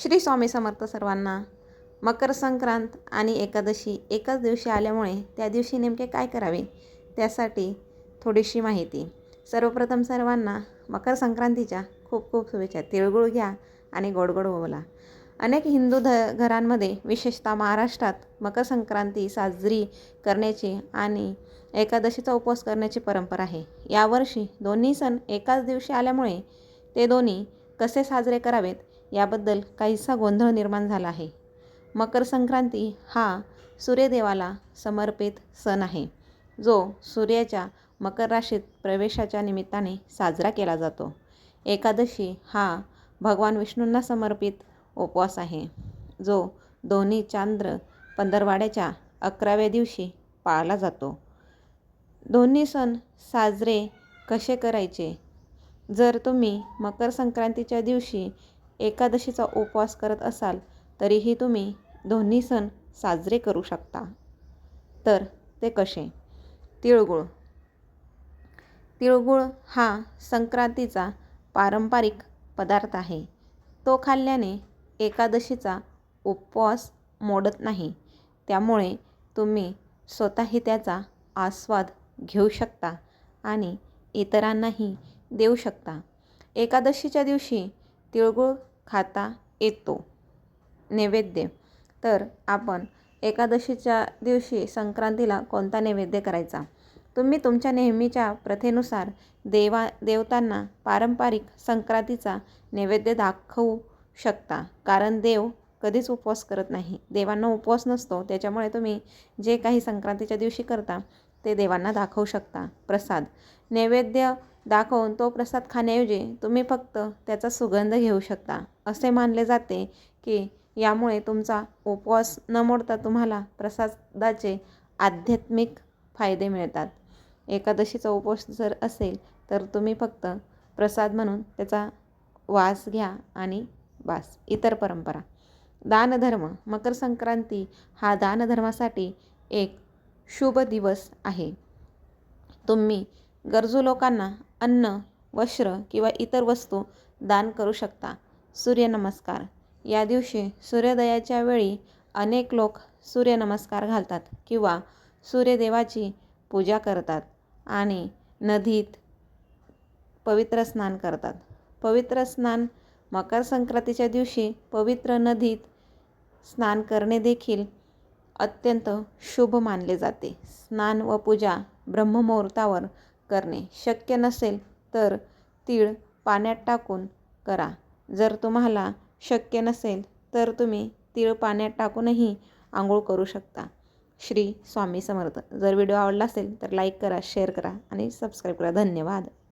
श्री स्वामी समर्थ सर्वांना मकर संक्रांत आणि एकादशी एकाच दिवशी आल्यामुळे त्या दिवशी नेमके काय करावे त्यासाठी थोडीशी माहिती. सर्वप्रथम सर्वांना मकर संक्रांतीच्या खूप खूप शुभेच्छा. तिळगुळ घ्या आणि गोडगोड बोला अनेक हिंदू ध घरांमध्ये विशेषतः महाराष्ट्रात मकर संक्रांती साजरी करण्याची आणि एकादशीचा उपवास करण्याची परंपरा आहे. यावर्षी दोन्ही सण एकाच दिवशी आल्यामुळे ते दोन्ही कसे साजरे करावेत याबद्दल काहीसा गोंधळ निर्माण झाला आहे. मकर संक्रांती हा सूर्यदेवाला समर्पित सण आहे जो सूर्याच्या मकर राशीत प्रवेशाच्या निमित्ताने साजरा केला जातो. एकादशी हा भगवान विष्णूंना समर्पित उपवास आहे जो दोन्ही चांद्र पंधरवाड्याच्या अकराव्या दिवशी पाळला जातो. दोन्ही सण साजरे कसे करायचे? जर तुम्ही मकर संक्रांतीच्या दिवशी एकादशीचा उपवास करत असाल तरीही तुम्ही दोन्ही सण साजरे करू शकता. तर ते कसे? तिळगुळ. तिळगुळ हा संक्रांतीचा पारंपरिक पदार्थ आहे. तो खाल्ल्याने एकादशीचा उपवास मोडत नाही. त्यामुळे तुम्ही स्वतःही त्याचा आस्वाद घेऊ शकता आणि इतरांनाही देऊ शकता. एकादशीच्या दिवशी तिळगुळ खाता येतो. नैवेद्य. तर आपण एकादशीच्या दिवशी संक्रांतीला कोणता नैवेद्य करायचा? तुम्ही तुमच्या नेहमीच्या प्रथेनुसार देवा देवतांना पारंपरिक संक्रांतीचा नैवेद्य दाखवू शकता. कारण देव कधीच उपवास करत नाही. देवांना उपवास नसतो. त्याच्यामुळे तुम्ही जे काही संक्रांतीच्या दिवशी करता ते देवांना दाखवू शकता. प्रसाद. नैवेद्य दाखवून तो प्रसाद खाण्याऐवजी तुम्ही फक्त त्याचा सुगंध घेऊ शकता. असे मानले जाते की यामुळे तुमचा उपवास न मोडता तुम्हाला प्रसादाचे आध्यात्मिक फायदे मिळतात. एकादशीचा उपवास जर असेल तर तुम्ही फक्त प्रसाद म्हणून त्याचा वास घ्या आणि वास इतर परंपरा. दानधर्म मकर संक्रांती हा दानधर्मासाठी एक शुभ दिवस आहे. तुम्ही गरजू लोकांना अन्न वस्त्र किंवा इतर वस्तू दान करू शकता. सूर्यनमस्कार. या दिवशी सूर्योदयाच्या वेळी अनेक लोक सूर्यनमस्कार घालतात किंवा सूर्यदेवाची पूजा करतात आणि नदीत पवित्र स्नान करतात. पवित्र स्नान मकर संक्रांतीच्या दिवशी पवित्र नदीत स्नान करणे देखील अत्यंत शुभ मानले जाते. स्नान व पूजा ब्रह्ममुहूर्तावर करणे शक्य नसेल तर तीळ पाण्यात टाकून करा. जर तुम्हाला शक्य नसेल तर तुम्ही तीळ पाण्यात टाकूनही आंघोळ करू शकता. श्री स्वामी समर्थ. जर व्हिडिओ आवडला असेल तर लाईक करा शेअर करा आणि सबस्क्राईब करा. धन्यवाद.